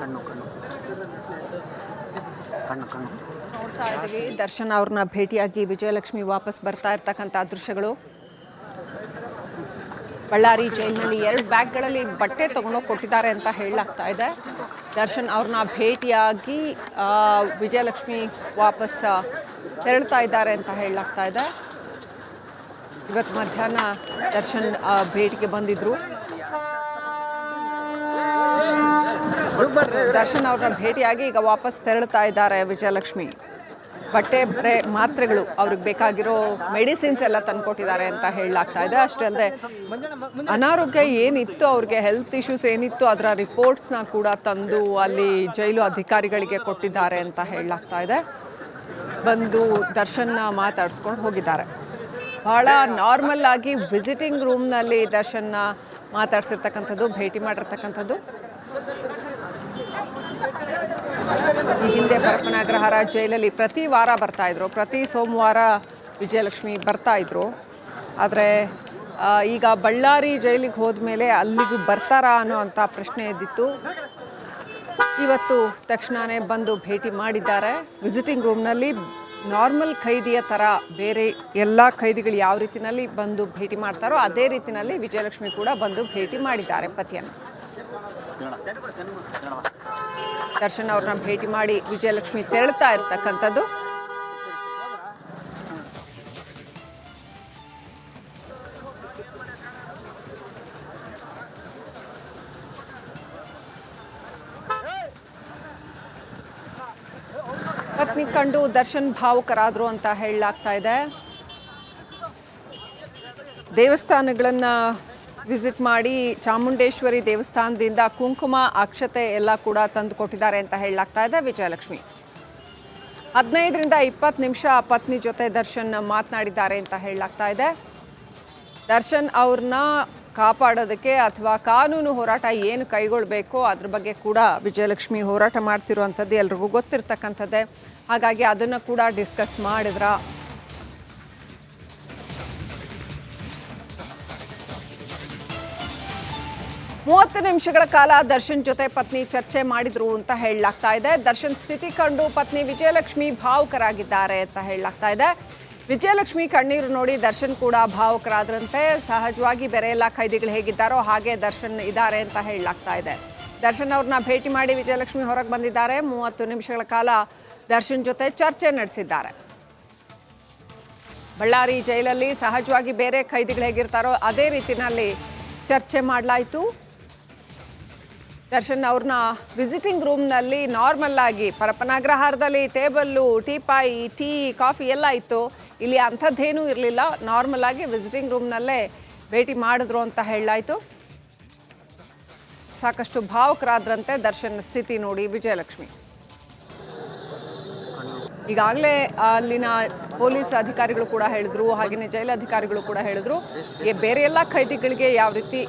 ಕಣ್ಣು ಕಣ್ಣು. ಕಣ್ಣು ಕಣ್ಣು. ನೋಡ್ತಾ ಇದ್ದೀವಿ. ದರ್ಶನ್ ಅವ್ರನ್ನ ಭೇಟಿಯಾಗಿ ವಿಜಯಲಕ್ಷ್ಮಿ ವಾಪಸ್ ಬರ್ತಾ ಇರ್ತಕ್ಕಂಥ ದೃಶ್ಯಗಳು. ಬಳ್ಳಾರಿ ಜೈಲಿನಲ್ಲಿ ಎರಡು ಬ್ಯಾಗ್ಗಳಲ್ಲಿ ಬಟ್ಟೆ ತಗೊಂಡೋಗಿ ಕೊಟ್ಟಿದ್ದಾರೆ ಅಂತ ಹೇಳಲಾಗ್ತಾ ಇದೆ. ದರ್ಶನ್ ಅವ್ರನ್ನ ಭೇಟಿಯಾಗಿ ವಿಜಯಲಕ್ಷ್ಮಿ ವಾಪಸ್ ತೆರಳ್ತಾ ಇದ್ದಾರೆ ಅಂತ ಹೇಳಲಾಗ್ತಾ ಇದೆ. ಇವತ್ತು ಮಧ್ಯಾಹ್ನ ದರ್ಶನ್ ಭೇಟಿಗೆ ಬಂದಿದ್ರು. ದರ್ಶನ್ ಅವ್ರನ್ನ ಭೇಟಿಯಾಗಿ ಈಗ ವಾಪಸ್ ತೆರಳ್ತಾ ಇದ್ದಾರೆ ವಿಜಯಲಕ್ಷ್ಮಿ. ಬಟ್ಟೆ ಬರೆ ಮಾತ್ರೆಗಳು ಅವ್ರಿಗೆ ಬೇಕಾಗಿರೋ ಮೆಡಿಸಿನ್ಸ್ ಎಲ್ಲ ತಂದುಕೊಟ್ಟಿದ್ದಾರೆ ಅಂತ ಹೇಳಲಾಗ್ತಾ ಇದೆ. ಅಷ್ಟೇ ಅಲ್ಲದೆ ಅನಾರೋಗ್ಯ ಏನಿತ್ತು, ಅವ್ರಿಗೆ ಹೆಲ್ತ್ ಇಶ್ಯೂಸ್ ಏನಿತ್ತು, ಅದರ ರಿಪೋರ್ಟ್ಸ್ನ ಕೂಡ ತಂದು ಅಲ್ಲಿ ಜೈಲು ಅಧಿಕಾರಿಗಳಿಗೆ ಕೊಟ್ಟಿದ್ದಾರೆ ಅಂತ ಹೇಳಲಾಗ್ತಾ ಇದೆ. ಬಂದು ದರ್ಶನ್ನ ಮಾತಾಡಿಸ್ಕೊಂಡು ಹೋಗಿದ್ದಾರೆ. ಬಹಳ ನಾರ್ಮಲ್ ಆಗಿ ವಿಸಿಟಿಂಗ್ ರೂಮ್ನಲ್ಲಿ ದರ್ಶನ್ನ ಮಾತಾಡ್ಸಿರ್ತಕ್ಕಂಥದ್ದು, ಭೇಟಿ ಮಾಡಿರ್ತಕ್ಕಂಥದ್ದು. ಈ ಹಿಂದೆ ಪರಪನಾಗ್ರಹಾರ ಜೈಲಲ್ಲಿ ಪ್ರತಿ ವಾರ ಬರ್ತಾ ಇದ್ರು. ಪ್ರತಿ ಸೋಮವಾರ ವಿಜಯಲಕ್ಷ್ಮಿ ಬರ್ತಾ ಇದ್ರು. ಆದರೆ ಈಗ ಬಳ್ಳಾರಿ ಜೈಲಿಗೆ ಹೋದ್ಮೇಲೆ ಅಲ್ಲಿಗೂ ಬರ್ತಾರಾ ಅನ್ನೋ ಅಂಥ ಪ್ರಶ್ನೆ ಎದ್ದಿತ್ತು. ಇವತ್ತು ತಕ್ಷಣವೇ ಬಂದು ಭೇಟಿ ಮಾಡಿದ್ದಾರೆ. ವಿಸಿಟಿಂಗ್ ರೂಮ್ನಲ್ಲಿ ನಾರ್ಮಲ್ ಖೈದಿಯ ಥರ ಬೇರೆ ಎಲ್ಲ ಖೈದಿಗಳು ಯಾವ ರೀತಿಯಲ್ಲಿ ಬಂದು ಭೇಟಿ ಮಾಡ್ತಾರೋ ಅದೇ ರೀತಿಯಲ್ಲಿ ವಿಜಯಲಕ್ಷ್ಮಿ ಕೂಡ ಬಂದು ಭೇಟಿ ಮಾಡಿದ್ದಾರೆ ಪತಿಯನ್ನು. ದರ್ಶನ್ ಅವ್ರನ್ನ ಭೇಟಿ ಮಾಡಿ ವಿಜಯಲಕ್ಷ್ಮಿ ತೆರಳ್ತಾ ಇರ್ತಕ್ಕಂಥದ್ದು. ಪತ್ನಿ ಕಂಡು ದರ್ಶನ್ ಭಾವುಕರಾದ್ರು ಅಂತ ಹೇಳಲಾಗ್ತಾ ಇದೆ. ದೇವಸ್ಥಾನಗಳನ್ನ ವಿಸಿಟ್ ಮಾಡಿ ಚಾಮುಂಡೇಶ್ವರಿ ದೇವಸ್ಥಾನದಿಂದ ಕುಂಕುಮ, ಅಕ್ಷತೆ ಎಲ್ಲ ಕೂಡ ತಂದು ಕೊಟ್ಟಿದ್ದಾರೆ ಅಂತ ಹೇಳಲಾಗ್ತಾ ಇದೆ. ವಿಜಯಲಕ್ಷ್ಮಿ. ಹದಿನೈದರಿಂದ ಇಪ್ಪತ್ತು ನಿಮಿಷ ಪತ್ನಿ ಜೊತೆ ದರ್ಶನ್ ಮಾತನಾಡಿದ್ದಾರೆ ಅಂತ ಹೇಳಲಾಗ್ತಾ ಇದೆ. ದರ್ಶನ್ ಅವ್ರನ್ನ ಕಾಪಾಡೋದಕ್ಕೆ ಅಥವಾ ಕಾನೂನು ಹೋರಾಟ ಏನು ಕೈಗೊಳ್ಳಬೇಕು ಅದ್ರ ಬಗ್ಗೆ ಕೂಡ ವಿಜಯಲಕ್ಷ್ಮಿ ಹೋರಾಟ ಮಾಡ್ತಿರುವಂಥದ್ದು ಎಲ್ರಿಗೂ ಗೊತ್ತಿರ್ತಕ್ಕಂಥದ್ದೇ. ಹಾಗಾಗಿ ಅದನ್ನು ಕೂಡ ಡಿಸ್ಕಸ್ ಮಾಡಿದ್ರ ಮೂವತ್ತು ನಿಮಿಷಗಳ ಕಾಲ ದರ್ಶನ್ ಜೊತೆ ಪತ್ನಿ ಚರ್ಚೆ ಮಾಡಿದ್ರು ಅಂತ ಹೇಳಲಾಗ್ತಾ ಇದೆ. ದರ್ಶನ್ ಸ್ಥಿತಿ ಕಂಡು ಪತ್ನಿ ವಿಜಯಲಕ್ಷ್ಮಿ ಭಾವುಕರಾಗಿದ್ದಾರೆ ಅಂತ ಹೇಳಲಾಗ್ತಾ ಇದೆ. ವಿಜಯಲಕ್ಷ್ಮಿ ಕಣ್ಣೀರು ನೋಡಿ ದರ್ಶನ್ ಕೂಡ ಭಾವುಕರಾದ್ರಂತೆ. ಸಹಜವಾಗಿ ಬೇರೆ ಎಲ್ಲ ಖೈದಿಗಳು ಹೇಗಿದ್ದಾರೋ ಹಾಗೆ ದರ್ಶನ್ ಇದ್ದಾರೆ ಅಂತ ಹೇಳಲಾಗ್ತಾ ಇದೆ. ದರ್ಶನ್ ಅವ್ರನ್ನ ಭೇಟಿ ಮಾಡಿ ವಿಜಯಲಕ್ಷ್ಮಿ ಹೊರಗೆ ಬಂದಿದ್ದಾರೆ. ಮೂವತ್ತು ನಿಮಿಷಗಳ ಕಾಲ ದರ್ಶನ್ ಜೊತೆ ಚರ್ಚೆ ನಡೆಸಿದ್ದಾರೆ. ಬಳ್ಳಾರಿ ಜೈಲಲ್ಲಿ ಸಹಜವಾಗಿ ಬೇರೆ ಖೈದಿಗಳು ಹೇಗಿರ್ತಾರೋ ಅದೇ ರೀತಿಯಲ್ಲಿ ಚರ್ಚೆ ಮಾಡಲಾಯಿತು. ದರ್ಶನ್ ಅವ್ರನ್ನ ವಿಸಿಟಿಂಗ್ ರೂಮ್ನಲ್ಲಿ ನಾರ್ಮಲ್ ಆಗಿ ಪರಪನಾಗ್ರಹಾರದಲ್ಲಿ ಟೇಬಲ್ಲು ಟೀಪಾಯಿ ಟೀ, ಕಾಫಿ ಎಲ್ಲ ಇತ್ತು. ಇಲ್ಲಿ ಅಂಥದ್ದೇನೂ ಇರಲಿಲ್ಲ. ನಾರ್ಮಲ್ ಆಗಿ ವಿಸಿಟಿಂಗ್ ರೂಮ್ನಲ್ಲೇ ಭೇಟಿ ಮಾಡಿದ್ರು ಅಂತ ಹೇಳಲಾಯಿತು. ಸಾಕಷ್ಟು ಭಾವುಕರಾದ್ರಂತೆ ದರ್ಶನ್ ಸ್ಥಿತಿ ನೋಡಿ ವಿಜಯಲಕ್ಷ್ಮಿ. ಈಗಾಗಲೇ ಅಲ್ಲಿನ ಪೊಲೀಸ್ ಅಧಿಕಾರಿಗಳು ಕೂಡ ಹೇಳಿದ್ರು ಹಾಗೆಯೇ ಜೈಲು ಅಧಿಕಾರಿಗಳು ಕೂಡ ಹೇಳಿದ್ರು. ಬೇರೆ ಎಲ್ಲ ಖೈದಿಗಳಿಗೆ ಯಾವ ರೀತಿ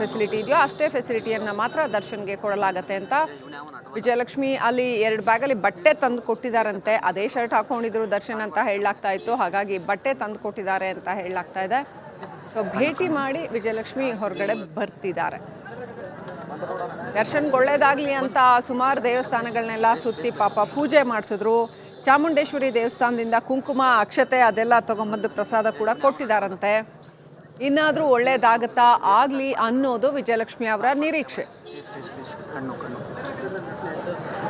ಫೆಸಿಲಿಟಿ ಇದೆಯೋ ಅಷ್ಟೇ ಫೆಸಿಲಿಟಿಯನ್ನು ಮಾತ್ರ ದರ್ಶನ್ಗೆ ಕೊಡಲಾಗತ್ತೆ ಅಂತ ವಿಜಯಲಕ್ಷ್ಮಿ ಅಲ್ಲಿ ಎರಡು ಬ್ಯಾಗಲ್ಲಿ ಬಟ್ಟೆ ತಂದು ಕೊಟ್ಟಿದ್ದಾರಂತೆ. ಅದೇ ಶರ್ಟ್ ಹಾಕೊಂಡಿದ್ರು ದರ್ಶನ್ ಅಂತ ಹೇಳಲಾಗ್ತಾ ಇತ್ತು. ಹಾಗಾಗಿ ಬಟ್ಟೆ ತಂದು ಕೊಟ್ಟಿದ್ದಾರೆ ಅಂತ ಹೇಳಲಾಗ್ತಾ ಇದೆ. ಸೊ ಭೇಟಿ ಮಾಡಿ ವಿಜಯಲಕ್ಷ್ಮಿ ಹೊರಗಡೆ ಬರ್ತಿದ್ದಾರೆ. ದರ್ಶನ್ಗೆ ಒಳ್ಳೇದಾಗ್ಲಿ ಅಂತ ಸುಮಾರು ದೇವಸ್ಥಾನಗಳನ್ನೆಲ್ಲ ಸುತ್ತಿ ಪಾಪ ಪೂಜೆ ಮಾಡಿಸಿದ್ರು. ಚಾಮುಂಡೇಶ್ವರಿ ದೇವಸ್ಥಾನದಿಂದ ಕುಂಕುಮ, ಅಕ್ಷತೆ ಅದೆಲ್ಲ ತಗೊಂಬಂದು ಪ್ರಸಾದ ಕೂಡ ಕೊಟ್ಟಿದ್ದಾರಂತೆ. ಇನ್ನಾದರೂ ಒಳ್ಳೇದಾಗತ್ತಾ ಆಗಲಿ ಅನ್ನೋದು ವಿಜಯಲಕ್ಷ್ಮಿ ಅವರ ನಿರೀಕ್ಷೆ.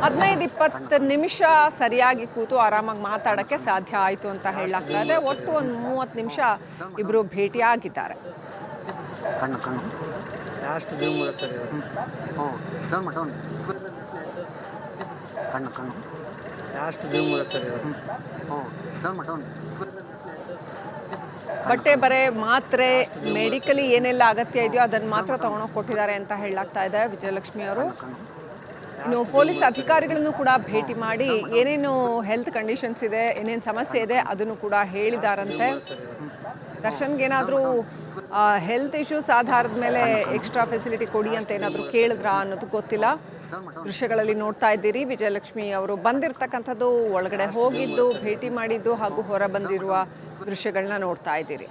ಹದಿನೈದು ಇಪ್ಪತ್ತು ನಿಮಿಷ ಸರಿಯಾಗಿ ಕೂತು ಆರಾಮಾಗಿ ಮಾತಾಡೋಕ್ಕೆ ಸಾಧ್ಯ ಆಯಿತು ಅಂತ ಹೇಳಲಾಗ್ತಾ ಇದೆ. ಒಟ್ಟು ಒಂದು ಮೂವತ್ತು ನಿಮಿಷ ಇಬ್ಬರು ಭೇಟಿಯಾಗಿದ್ದಾರೆ. ಕಣ್ಣು ಕಣ್ಣು. ಲಾಸ್ಟ್ ಸರ್ ಬಟ್ಟೆ ಬರೆ ಮಾತ್ರೆ ಮೆಡಿಕಲಿ ಏನೆಲ್ಲ ಅಗತ್ಯ ಇದೆಯೋ ಅದನ್ನು ಮಾತ್ರ ತಗೊಂಡೋಗಿ ಕೊಟ್ಟಿದ್ದಾರೆ ಅಂತ ಹೇಳಲಾಗ್ತಾ ಇದೆ ವಿಜಯಲಕ್ಷ್ಮಿ ಅವರು. ಇನ್ನು ಪೊಲೀಸ್ ಅಧಿಕಾರಿಗಳನ್ನು ಕೂಡ ಭೇಟಿ ಮಾಡಿ ಏನೇನು ಹೆಲ್ತ್ ಕಂಡೀಷನ್ಸ್ ಇದೆ ಏನೇನು ಸಮಸ್ಯೆ ಇದೆ ಅದನ್ನು ಕೂಡ ಹೇಳಿದಾರಂತೆ. ದರ್ಶನ್ಗೆ ಏನಾದರೂ ಹೆಲ್ತ್ ಇಶ್ಯೂಸ್ ಆಧಾರದ ಮೇಲೆ ಎಕ್ಸ್ಟ್ರಾ ಫೆಸಿಲಿಟಿ ಕೊಡಿ ಅಂತ ಏನಾದರೂ ಕೇಳಿದ್ರಾ ಅನ್ನೋದು ಗೊತ್ತಿಲ್ಲ. ದೃಶ್ಯಗಳಲ್ಲಿ ನೋಡ್ತಾ ಇದ್ದೀರಿ. ವಿಜಯಲಕ್ಷ್ಮಿ ಅವರು ಬಂದಿರತಕ್ಕಂಥದ್ದು ಒಳಗಡೆ ಹೋಗಿದ್ದು ಭೇಟಿ ಮಾಡಿದ್ದು ಹಾಗೂ ಹೊರ ಬಂದಿರುವ ದೃಶ್ಯಗಳನ್ನ ನೋಡ್ತಾ ಇದ್ದೀರಿ.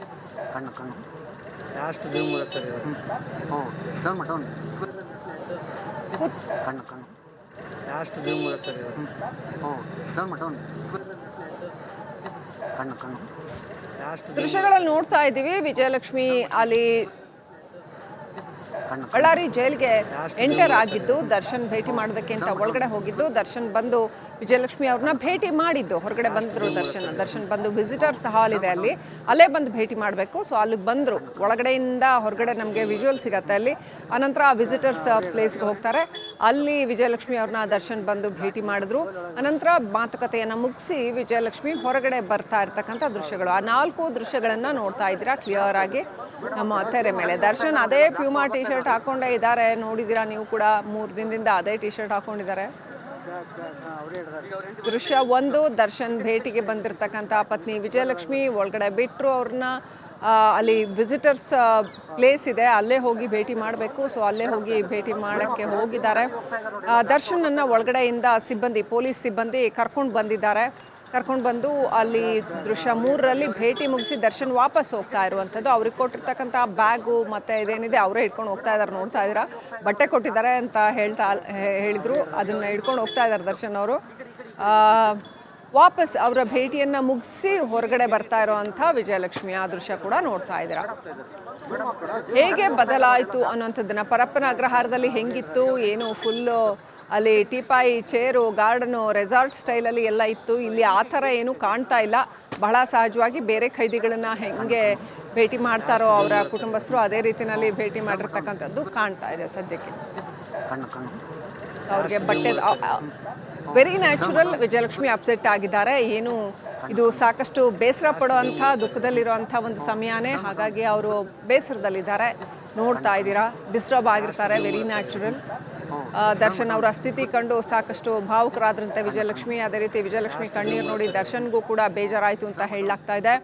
ದೃಶ್ಯಗಳಲ್ಲಿ ನೋಡ್ತಾ ಇದ್ದೀವಿ. ವಿಜಯಲಕ್ಷ್ಮಿ ಅಲ್ಲಿ ಬಳ್ಳಾರಿ ಜೈಲ್ಗೆ ಎಂಟರ್ ಆಗಿದ್ದು, ದರ್ಶನ್ ಭೇಟಿ ಮಾಡೋದಕ್ಕೆ ಅಂತ ಒಳಗಡೆ ಹೋಗಿದ್ದು, ದರ್ಶನ್ ಬಂದು ವಿಜಯಲಕ್ಷ್ಮಿ ಅವ್ರನ್ನ ಭೇಟಿ ಮಾಡಿದ್ದು. ಹೊರಗಡೆ ಬಂದರು ದರ್ಶನ್ ದರ್ಶನ್ ಬಂದು ವಿಸಿಟರ್ಸ್ ಹಾಲ್ ಇದೆ ಅಲ್ಲಿ. ಅಲ್ಲೇ ಬಂದು ಭೇಟಿ ಮಾಡಬೇಕು. ಸೊ ಅಲ್ಲಿಗೆ ಬಂದರು. ಒಳಗಡೆಯಿಂದ ಹೊರಗಡೆ ನಮಗೆ ವಿಜುವಲ್ ಸಿಗತ್ತೆ ಅಲ್ಲಿ. ಅನಂತರ ವಿಸಿಟರ್ಸ್ ಪ್ಲೇಸ್ಗೆ ಹೋಗ್ತಾರೆ. ಅಲ್ಲಿ ವಿಜಯಲಕ್ಷ್ಮಿ ಅವ್ರನ್ನ ದರ್ಶನ್ ಬಂದು ಭೇಟಿ ಮಾಡಿದ್ರು. ಅನಂತರ ಮಾತುಕತೆಯನ್ನು ಮುಗಿಸಿ ವಿಜಯಲಕ್ಷ್ಮಿ ಹೊರಗಡೆ ಬರ್ತಾ ಇರ್ತಕ್ಕಂಥ ದೃಶ್ಯಗಳು. ಆ ನಾಲ್ಕು ದೃಶ್ಯಗಳನ್ನು ನೋಡ್ತಾ ಇದ್ದೀರಾ ಕ್ಲಿಯರ್ ಆಗಿ ನಮ್ಮ ತೆರೆ ಮೇಲೆ. ದರ್ಶನ್ ಅದೇ ಪ್ಯೂಮಾ ಟಿ ಹಾಕೊಂಡೇ ಇದ್ದಾರೆ. ನೀವು ಕೂಡ? ಮೂರು ದಿನದಿಂದ ಅದೇ ಟಿ ಶರ್ಟ್ ಹಾಕೊಂಡಿದ್ದಾರೆ. ದೃಶ್ಯ ಒಂದು, ದರ್ಶನ್ ಭೇಟಿಗೆ ಬಂದಿರತಕ್ಕಂಥ ಪತ್ನಿ ವಿಜಯಲಕ್ಷ್ಮಿ. ಒಳಗಡೆ ಬಿಟ್ಟರು ಅವ್ರನ್ನ. ಅಲ್ಲಿ ವಿಸಿಟರ್ಸ್ ಪ್ಲೇಸ್ ಇದೆ. ಅಲ್ಲೇ ಹೋಗಿ ಭೇಟಿ ಮಾಡಬೇಕು. ಸೊ ಅಲ್ಲೇ ಹೋಗಿ ಭೇಟಿ ಮಾಡೋಕ್ಕೆ ಹೋಗಿದ್ದಾರೆ. ದರ್ಶನನ್ನ ಒಳಗಡೆಯಿಂದ ಸಿಬ್ಬಂದಿ, ಪೊಲೀಸ್ ಸಿಬ್ಬಂದಿ ಕರ್ಕೊಂಡು ಬಂದಿದ್ದಾರೆ. ಕರ್ಕೊಂಡು ಬಂದು ಅಲ್ಲಿ ದೃಶ್ಯ ಮೂರರಲ್ಲಿ ಭೇಟಿ ಮುಗಿಸಿ ದರ್ಶನ್ ವಾಪಸ್ ಹೋಗ್ತಾ ಇರುವಂಥದ್ದು. ಅವ್ರಿಗೆ ಕೊಟ್ಟಿರ್ತಕ್ಕಂಥ ಬ್ಯಾಗು ಮತ್ತು ಇದೇನಿದೆ, ಅವರೇ ಹಿಡ್ಕೊಂಡು ಹೋಗ್ತಾ ಇದ್ದಾರೆ ನೋಡ್ತಾ ಇದ್ದೀರಾ? ಬಟ್ಟೆ ಕೊಟ್ಟಿದ್ದಾರೆ ಅಂತ ಹೇಳ್ತಾ ಹೇಳಿದರು. ಅದನ್ನು ಹಿಡ್ಕೊಂಡು ಹೋಗ್ತಾ ಇದ್ದಾರೆ ದರ್ಶನ್ ಅವರು. ವಾಪಸ್ ಅವರ ಭೇಟಿಯನ್ನು ಮುಗಿಸಿ ಹೊರಗಡೆ ಬರ್ತಾ ಇರೋವಂಥ ವಿಜಯಲಕ್ಷ್ಮಿ ಆ ದೃಶ್ಯ ಕೂಡ ನೋಡ್ತಾ ಇದ್ದೀರಾ? ಹೇಗೆ ಬದಲಾಯಿತು ಅನ್ನೋಂಥದ್ದನ್ನು ಪರಪ್ಪನ ಅಗ್ರಹಾರದಲ್ಲಿ ಹೆಂಗಿತ್ತು, ಏನು ಫುಲ್ಲು ಅಲ್ಲಿ ಟೀಪಾಯಿ ಚೇರು ಗಾರ್ಡನು ರೆಸಾರ್ಟ್ ಸ್ಟೈಲಲ್ಲಿ ಎಲ್ಲ ಇತ್ತು. ಇಲ್ಲಿ ಆ ಥರ ಏನೂ ಕಾಣ್ತಾ ಇಲ್ಲ. ಬಹಳ ಸಹಜವಾಗಿ ಬೇರೆ ಖೈದಿಗಳನ್ನು ಹೆಂಗೆ ಭೇಟಿ ಮಾಡ್ತಾರೋ ಅವರ ಕುಟುಂಬಸ್ಥರು ಅದೇ ರೀತಿಯಲ್ಲಿ ಭೇಟಿ ಮಾಡಿರ್ತಕ್ಕಂಥದ್ದು ಕಾಣ್ತಾ ಇದೆ ಸದ್ಯಕ್ಕೆ. ಅವ್ರಿಗೆ ಬಟ್ಟೆ ವೆರಿ ನ್ಯಾಚುರಲ್ ವಿಜಯಲಕ್ಷ್ಮಿ ಅಪ್ಸೆಟ್ ಆಗಿದ್ದಾರೆ. ಏನು ಇದು ಸಾಕಷ್ಟು ಬೇಸರ ಪಡುವಂಥ ದುಃಖದಲ್ಲಿರುವಂಥ ಒಂದು ಸಮಯನೇ. ಹಾಗಾಗಿ ಅವರು ಬೇಸರದಲ್ಲಿದ್ದಾರೆ. ನೋಡ್ತಾ ಇದ್ದೀರಾ. ಡಿಸ್ಟರ್ಬ್ ಆಗಿರ್ತಾರೆ. ವೆರಿ ನ್ಯಾಚುರಲ್ ದರ್ಶನ್ ಅವರ ಸ್ಥಿತಿ ಕಂಡು ಸಾಕಷ್ಟು ಭಾವುಕರಾದ್ರಂತೆ ವಿಜಯಲಕ್ಷ್ಮಿ, ಅದೇ ರೀತಿ ವಿಜಯಲಕ್ಷ್ಮಿ ಕಣ್ಣೀರು ನೋಡಿ ದರ್ಶನ್ಗೂ ಕೂಡ ಬೇಜಾರಾಯಿತು ಅಂತ ಹೇಳಲಾಗ್ತಾ ಇದೆ.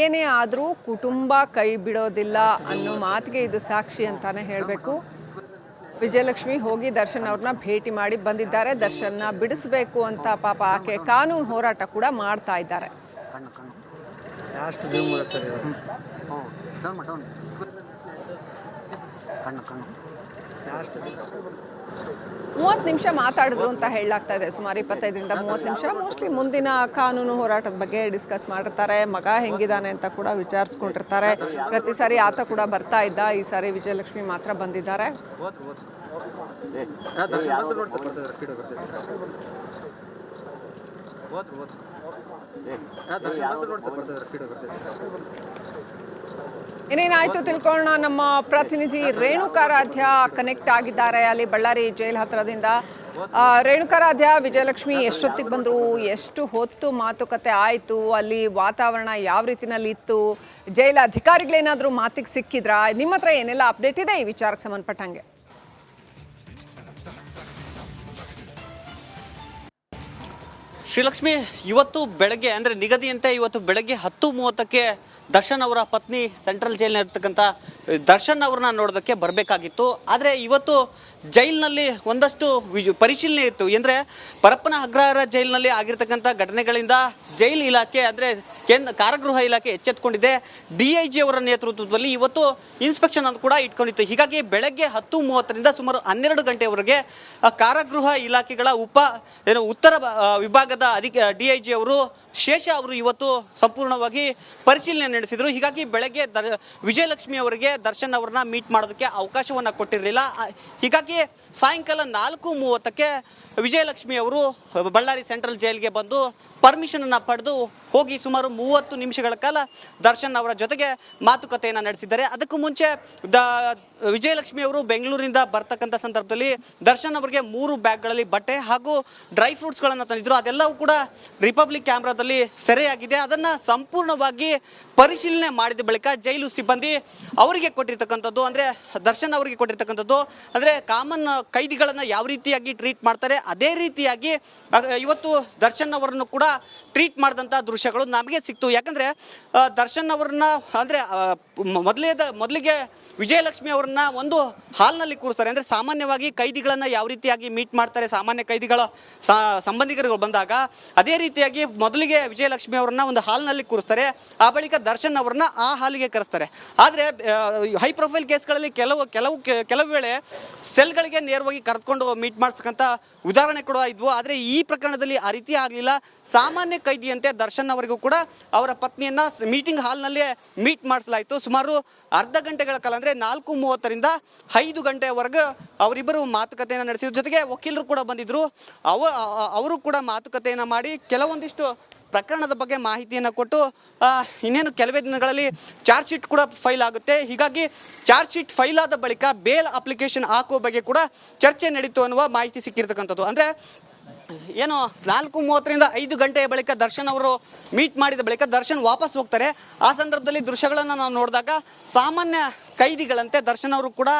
ಏನೇ ಆದರೂ ಕುಟುಂಬ ಕೈ ಬಿಡೋದಿಲ್ಲ ಅನ್ನೋ ಮಾತಿಗೆ ಇದು ಸಾಕ್ಷಿ ಅಂತಾನೆ ಹೇಳಬೇಕು. ವಿಜಯಲಕ್ಷ್ಮಿ ಹೋಗಿ ದರ್ಶನ್ ಅವ್ರನ್ನ ಭೇಟಿ ಮಾಡಿ ಬಂದಿದ್ದಾರೆ. ದರ್ಶನ್ನ ಬಿಡಿಸ್ಬೇಕು ಅಂತ ಪಾಪ ಆಕೆ ಕಾನೂನು ಹೋರಾಟ ಕೂಡ ಮಾಡ್ತಾ ಇದ್ದಾರೆ. ಮೂವತ್ತು ನಿಮಿಷ ಮಾತಾಡಿದ್ರು ಅಂತ ಹೇಳಲಾಗ್ತಾ ಇದೆ ಸುಮಾರು ಇಪ್ಪತ್ತೈದರಿಂದ ಮೂವತ್ತು ನಿಮಿಷ ಮೋಸ್ಟ್ಲಿ ಮುಂದಿನ ಕಾನೂನು ಹೋರಾಟದ ಬಗ್ಗೆ ಡಿಸ್ಕಸ್ ಮಾಡಿರ್ತಾರೆ ಮಗ ಹೆಂಗಿದಾನೆ ಅಂತ ಕೂಡ ವಿಚಾರಿಸ್ಕೊಂಡಿರ್ತಾರೆ ಪ್ರತಿ ಸಾರಿ ಆತ ಕೂಡ ಬರ್ತಾ ಇದ್ದ ಈ ಸಾರಿ ವಿಜಯಲಕ್ಷ್ಮಿ ಮಾತ್ರ ಬಂದಿದ್ದಾರೆ ಇನ್ನೇನಾಯ್ತು ತಿಳ್ಕೊಳ್ಳೋಣ. ನಮ್ಮ ಪ್ರತಿನಿಧಿ ರೇಣುಕಾರಾಧ್ಯ ಕನೆಕ್ಟ್ ಆಗಿದ್ದಾರೆ. ಅಲ್ಲಿ ಬಳ್ಳಾರಿ ಜೈಲ್ ಹತ್ರದಿಂದ ರೇಣುಕಾರಾಧ್ಯ, ವಿಜಯಲಕ್ಷ್ಮಿ ಎಷ್ಟೊತ್ತಿಗೆ ಬಂದರು? ಎಷ್ಟು ಹೊತ್ತು ಮಾತುಕತೆ ಆಯಿತು? ಅಲ್ಲಿ ವಾತಾವರಣ ಯಾವ ರೀತಿನಲ್ಲಿ ಇತ್ತು ಜೈಲ ಅಧಿಕಾರಿಗಳೇನಾದರೂ ಮಾತಿಗೆ ಸಿಕ್ಕಿದ್ರಾ? ನಿಮ್ಮ ಹತ್ರ ಏನೆಲ್ಲ ಅಪ್ಡೇಟ್ ಇದೆ ಈ ವಿಚಾರಕ್ಕೆ ಸಂಬಂಧಪಟ್ಟಂಗೆ? ಶ್ರೀಲಕ್ಷ್ಮಿ, ಇವತ್ತು ಬೆಳಗ್ಗೆ, ಅಂದರೆ ನಿಗದಿಯಂತೆ ಇವತ್ತು ಬೆಳಗ್ಗೆ ಹತ್ತು ಮೂವತ್ತಕ್ಕೆ ದರ್ಶನ್ ಅವರ ಪತ್ನಿ ಸೆಂಟ್ರಲ್ ಜೈಲ್ನ ಇರ್ತಕ್ಕಂಥ ದರ್ಶನ್ ಅವ್ರನ್ನ ನೋಡೋದಕ್ಕೆ ಬರಬೇಕಾಗಿತ್ತು. ಆದರೆ ಇವತ್ತು ಜೈಲಿನಲ್ಲಿ ಒಂದಷ್ಟು ಪರಿಶೀಲನೆ ಇತ್ತು. ಎಂದರೆ ಪರಪ್ಪನ ಅಗ್ರಹಾರ ಜೈಲಿನಲ್ಲಿ ಆಗಿರ್ತಕ್ಕಂಥ ಘಟನೆಗಳಿಂದ ಜೈಲ್ ಇಲಾಖೆ, ಅಂದರೆ ಕೇಂದ್ರ, ಕಾರಾಗೃಹ ಇಲಾಖೆ ಎಚ್ಚೆತ್ತುಕೊಂಡಿದೆ ಡಿ ಐ ಜಿ ಅವರ ನೇತೃತ್ವದಲ್ಲಿ ಇವತ್ತು ಇನ್ಸ್ಪೆಕ್ಷನ್ ಅನ್ನು ಕೂಡ ಇಟ್ಕೊಂಡಿತ್ತು. ಹೀಗಾಗಿ ಬೆಳಗ್ಗೆ ಹತ್ತು ಮೂವತ್ತರಿಂದ ಸುಮಾರು ಹನ್ನೆರಡು ಗಂಟೆವರೆಗೆ ಕಾರಾಗೃಹ ಇಲಾಖೆಗಳ ಉಪ, ಏನು, ಉತ್ತರ ಬ- ಆ, ಅಧಿಕ ಡಿ ಐ ಜಿ ಅವರು ಶೇಷ ಅವರು ಇವತ್ತು ಸಂಪೂರ್ಣವಾಗಿ ಪರಿಶೀಲನೆ ನಡೆಸಿದರು. ಹೀಗಾಗಿ ಬೆಳಗ್ಗೆ ದರ್ ವಿಜಯಲಕ್ಷ್ಮಿ ಅವರಿಗೆ ದರ್ಶನ್ ಅವರನ್ನ ಮೀಟ್ ಮಾಡೋದಕ್ಕೆ ಅವಕಾಶವನ್ನು ಕೊಟ್ಟಿರಲಿಲ್ಲ. ಹೀಗಾಗಿ ಸಾಯಂಕಾಲ ನಾಲ್ಕು ಮೂವತ್ತಕ್ಕೆ ವಿಜಯಲಕ್ಷ್ಮಿ ಅವರು ಬಳ್ಳಾರಿ ಸೆಂಟ್ರಲ್ ಜೈಲ್ಗೆ ಬಂದು ಪರ್ಮಿಷನ್ ಅನ್ನ ಪಡೆದು ಹೋಗಿ ಸುಮಾರು ಮೂವತ್ತು ನಿಮಿಷಗಳ ಕಾಲ ದರ್ಶನ್ ಅವರ ಜೊತೆಗೆ ಮಾತುಕತೆಯನ್ನು ನಡೆಸಿದ್ದಾರೆ. ಅದಕ್ಕೂ ಮುಂಚೆ ದ ವಿಜಯಲಕ್ಷ್ಮಿ ಅವರು ಬೆಂಗಳೂರಿನಿಂದ ಬರ್ತಕ್ಕಂಥ ಸಂದರ್ಭದಲ್ಲಿ ದರ್ಶನ್ ಅವರಿಗೆ ಮೂರು ಬ್ಯಾಗ್ಗಳಲ್ಲಿ ಬಟ್ಟೆ ಹಾಗೂ ಡ್ರೈ ಫ್ರೂಟ್ಸ್ಗಳನ್ನು ತಂದಿದ್ದರು ಅದೆಲ್ಲವೂ ಕೂಡ ರಿಪಬ್ಲಿಕ್ ಕ್ಯಾಮ್ರಾದಲ್ಲಿ ಸೆರೆಯಾಗಿದೆ. ಅದನ್ನು ಸಂಪೂರ್ಣವಾಗಿ ಪರಿಶೀಲನೆ ಮಾಡಿದ ಬಳಿಕ ಜೈಲು ಸಿಬ್ಬಂದಿ ಅವರಿಗೆ ಕೊಟ್ಟಿರ್ತಕ್ಕಂಥದ್ದು, ಅಂದರೆ ದರ್ಶನ್ ಅವರಿಗೆ ಕೊಟ್ಟಿರ್ತಕ್ಕಂಥದ್ದು, ಅಂದರೆ ಕಾಮನ್ ಕೈದಿಗಳನ್ನು ಯಾವ ರೀತಿಯಾಗಿ ಟ್ರೀಟ್ ಮಾಡ್ತಾರೆ, ಅದೇ ರೀತಿಯಾಗಿ ಇವತ್ತು ದರ್ಶನ್ ಅವರನ್ನು ಕೂಡ ಟ್ರೀಟ್ ಮಾಡಿದಂಥ ದೃಶ್ಯಗಳು ನಮಗೆ ಸಿಕ್ತು. ಯಾಕಂದರೆ ದರ್ಶನ್ ಅವ್ರನ್ನ ಅಂದರೆ ಮೊದಲೇದ ಮೊದಲಿಗೆ ವಿಜಯಲಕ್ಷ್ಮಿ ಅವರನ್ನ ಒಂದು ಹಾಲ್ನಲ್ಲಿ ಕೂರಿಸ್ತಾರೆ. ಅಂದರೆ ಸಾಮಾನ್ಯವಾಗಿ ಕೈದಿಗಳನ್ನು ಯಾವ ರೀತಿಯಾಗಿ ಮೀಟ್ ಮಾಡ್ತಾರೆ, ಸಾಮಾನ್ಯ ಕೈದಿಗಳ ಸಂಬಂಧಿಕರುಗಳು ಬಂದಾಗ, ಅದೇ ರೀತಿಯಾಗಿ ಮೊದಲಿಗೆ ವಿಜಯಲಕ್ಷ್ಮಿ ಅವರನ್ನ ಒಂದು ಹಾಲ್ನಲ್ಲಿ ಕೂರಿಸ್ತಾರೆ. ಆ ಬಳಿಕ ದರ್ಶನ್ ಅವರನ್ನ ಆ ಹಾಲಿಗೆ ಕರೆಸ್ತಾರೆ. ಆದರೆ ಹೈ ಪ್ರೊಫೈಲ್ ಕೇಸ್ಗಳಲ್ಲಿ ಕೆಲವು ಕೆಲವು ಕೆಲವು ವೇಳೆ ಸೆಲ್ಗಳಿಗೆ ನೇರವಾಗಿ ಕರೆದುಕೊಂಡು ಮೀಟ್ ಮಾಡಿಸ್ತಕ್ಕಂಥ ಉದಾಹರಣೆ ಕೂಡ ಇದ್ವು. ಆದರೆ ಈ ಪ್ರಕರಣದಲ್ಲಿ ಆ ರೀತಿ ಆಗಲಿಲ್ಲ. ಸಾಮಾನ್ಯ ಕೈದಿಯಂತೆ ದರ್ಶನ್ ಅವರಿಗೂ ಕೂಡ ಅವರ ಪತ್ನಿಯನ್ನ ಮೀಟಿಂಗ್ ಹಾಲ್ನಲ್ಲೇ ಮೀಟ್ ಮಾಡಿಸಲಾಯಿತು. ಸುಮಾರು ಅರ್ಧ ಗಂಟೆಗಳ ಕಾಲ, ಅಂದರೆ ನಾಲ್ಕು ಮೂವತ್ತರಿಂದ ಐದು ಗಂಟೆವರೆಗೂ ಅವರಿಬ್ಬರು ಮಾತುಕತೆಯನ್ನು ನಡೆಸಿದ್ರು. ಜೊತೆಗೆ ವಕೀಲರು ಕೂಡ ಬಂದಿದ್ದರು ಅವ ಅವರು ಕೂಡ ಮಾತುಕತೆಯನ್ನು ಮಾಡಿ ಕೆಲವೊಂದಿಷ್ಟು ಪ್ರಕರಣದ ಬಗ್ಗೆ ಮಾಹಿತಿಯನ್ನು ಕೊಟ್ಟು ಇನ್ನೇನು ಕೆಲವೇ ದಿನಗಳಲ್ಲಿ ಚಾರ್ಜ್ ಶೀಟ್ ಕೂಡ ಫೈಲ್ ಆಗುತ್ತೆ. ಹೀಗಾಗಿ ಚಾರ್ಜ್ ಶೀಟ್ ಫೈಲ್ ಆದ ಬಳಿಕ ಬೇಲ್ ಅಪ್ಲಿಕೇಶನ್ ಹಾಕುವ ಬಗ್ಗೆ ಕೂಡ ಚರ್ಚೆ ನಡೀತು ಅನ್ನುವ ಮಾಹಿತಿ ಸಿಕ್ಕಿರ್ತಕ್ಕಂಥದ್ದು. ಅಂದರೆ ಏನು ನಾಲ್ಕು ಮೂವತ್ತರಿಂದ ಐದು ಗಂಟೆಯ ಬಳಿಕ ದರ್ಶನ್ ಅವರು ಮೀಟ್ ಮಾಡಿದ ಬಳಿಕ ದರ್ಶನ್ ವಾಪಸ್ ಹೋಗ್ತಾರೆ. ಆ ಸಂದರ್ಭದಲ್ಲಿ ದೃಶ್ಯಗಳನ್ನು ನಾವು ನೋಡಿದಾಗ ಸಾಮಾನ್ಯ ಕೈದಿಗಳಂತೆ ದರ್ಶನ್ ಅವರು ಕೂಡ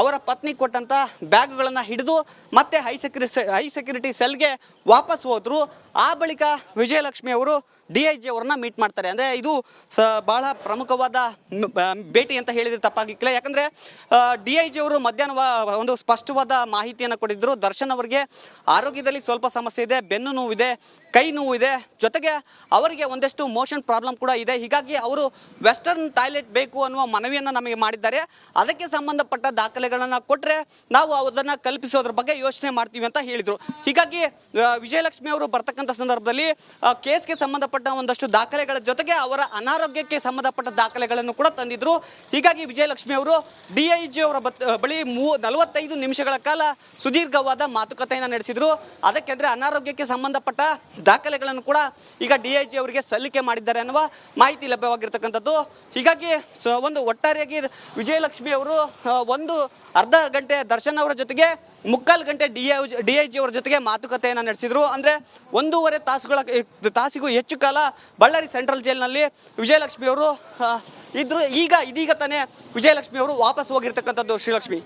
ಅವರ ಪತ್ನಿ ಕೊಟ್ಟಂತ ಬ್ಯಾಗ್ಗಳನ್ನು ಹಿಡಿದು ಮತ್ತೆ ಹೈ ಸೆಕ್ಯೂರಿ ಹೈ ಸೆಕ್ಯೂರಿಟಿ ಸೆಲ್ಗೆ ವಾಪಸ್ ಹೋದ್ರು. ಆ ಬಳಿಕ ವಿಜಯಲಕ್ಷ್ಮಿ ಅವರು ಡಿ ಐ ಜಿ ಅವ್ರನ್ನ ಮೀಟ್ ಮಾಡ್ತಾರೆ. ಅಂದರೆ ಇದು ಸ, ಬಹಳ ಪ್ರಮುಖವಾದ ಭೇಟಿ ಅಂತ ಹೇಳಿದ್ರೆ ತಪ್ಪಾಗಿಕ್ಕಿಲ್ಲ ಯಾಕಂದರೆ ಡಿ ಐ ಜಿ ಅವರು ಮಧ್ಯಾಹ್ನ ಒಂದು ಸ್ಪಷ್ಟವಾದ ಮಾಹಿತಿಯನ್ನು ಕೊಟ್ಟಿದ್ರು. ದರ್ಶನ್ ಅವರಿಗೆ ಆರೋಗ್ಯದಲ್ಲಿ ಸ್ವಲ್ಪ ಸಮಸ್ಯೆ ಇದೆ, ಬೆನ್ನು ನೋವಿದೆ ಕೈ ನೋವು ಇದೆ. ಜೊತೆಗೆ ಅವರಿಗೆ ಒಂದಷ್ಟು ಮೋಷನ್ ಪ್ರಾಬ್ಲಮ್ ಕೂಡ ಇದೆ. ಹೀಗಾಗಿ ಅವರು ವೆಸ್ಟರ್ನ್ ಟಾಯ್ಲೆಟ್ ಬೇಕು ಅನ್ನುವ ಮನವಿಯನ್ನು ನಮಗೆ ಮಾಡಿದ್ದಾರೆ. ಅದಕ್ಕೆ ಸಂಬಂಧಪಟ್ಟ ದಾಖಲೆಗಳನ್ನು ಕೊಟ್ಟರೆ ನಾವು ಅದನ್ನು ಕಲ್ಪಿಸೋದ್ರ ಬಗ್ಗೆ ಯೋಚನೆ ಮಾಡ್ತೀವಿ ಅಂತ ಹೇಳಿದರು. ಹೀಗಾಗಿ ವಿಜಯಲಕ್ಷ್ಮಿ ಅವರು ಬರ್ತಕ್ಕಂಥ ಸಂದರ್ಭದಲ್ಲಿ ಕೇಸ್ಗೆ ಸಂಬಂಧಪಟ್ಟ ಒಂದಷ್ಟು ದಾಖಲೆಗಳ ಜೊತೆಗೆ ಅವರ ಅನಾರೋಗ್ಯಕ್ಕೆ ಸಂಬಂಧಪಟ್ಟ ದಾಖಲೆಗಳನ್ನು ಕೂಡ ತಂದಿದ್ದರು ಹೀಗಾಗಿ ವಿಜಯಲಕ್ಷ್ಮಿ ಅವರು ಡಿ ಐ ಜಿ ಅವರ ಬಳಿ ಮೂ, ನಲವತ್ತೈದು ನಿಮಿಷಗಳ ಕಾಲ ಸುದೀರ್ಘವಾದ ಮಾತುಕತೆಯನ್ನು ನಡೆಸಿದರು. ಅದಕ್ಕೆ ಅಂದರೆ ಅನಾರೋಗ್ಯಕ್ಕೆ ಸಂಬಂಧಪಟ್ಟ ದಾಖಲೆಗಳನ್ನು ಕೂಡ ಈಗ ಡಿ ಐ ಜಿ ಅವರಿಗೆ ಸಲ್ಲಿಕೆ ಮಾಡಿದ್ದಾರೆ ಅನ್ನುವ ಮಾಹಿತಿ ಲಭ್ಯವಾಗಿರ್ತಕ್ಕಂಥದ್ದು. ಹೀಗಾಗಿ ಒಂದು ಒಟ್ಟಾರೆಯಾಗಿ ವಿಜಯಲಕ್ಷ್ಮಿ ಅವರು ಒಂದು ಅರ್ಧ ಗಂಟೆ ದರ್ಶನ್ ಅವರ ಜೊತೆಗೆ ಮುಕ್ಕಾಲು ಗಂಟೆ D I D I G ಅವರ ಜೊತೆಗೆ ಮಾತುಕತೆಯನ್ನು ನಡೆಸಿದರು. ಅಂದರೆ ಒಂದೂವರೆ ತಾಸುಗಳ ತಾಸಿಗೂ ಹೆಚ್ಚು ಕಾಲ ಬಳ್ಳಾರಿ ಸೆಂಟ್ರಲ್ ಜೈಲಿನಲ್ಲಿ ವಿಜಯಲಕ್ಷ್ಮಿ ಅವರು ಇದ್ರು. ಈಗ, ಇದೀಗ ತಾನೇ ವಿಜಯಲಕ್ಷ್ಮಿ ಅವರು ವಾಪಸ್ ಹೋಗಿರ್ತಕ್ಕಂಥದ್ದು ಶ್ರೀಲಕ್ಷ್ಮಿ.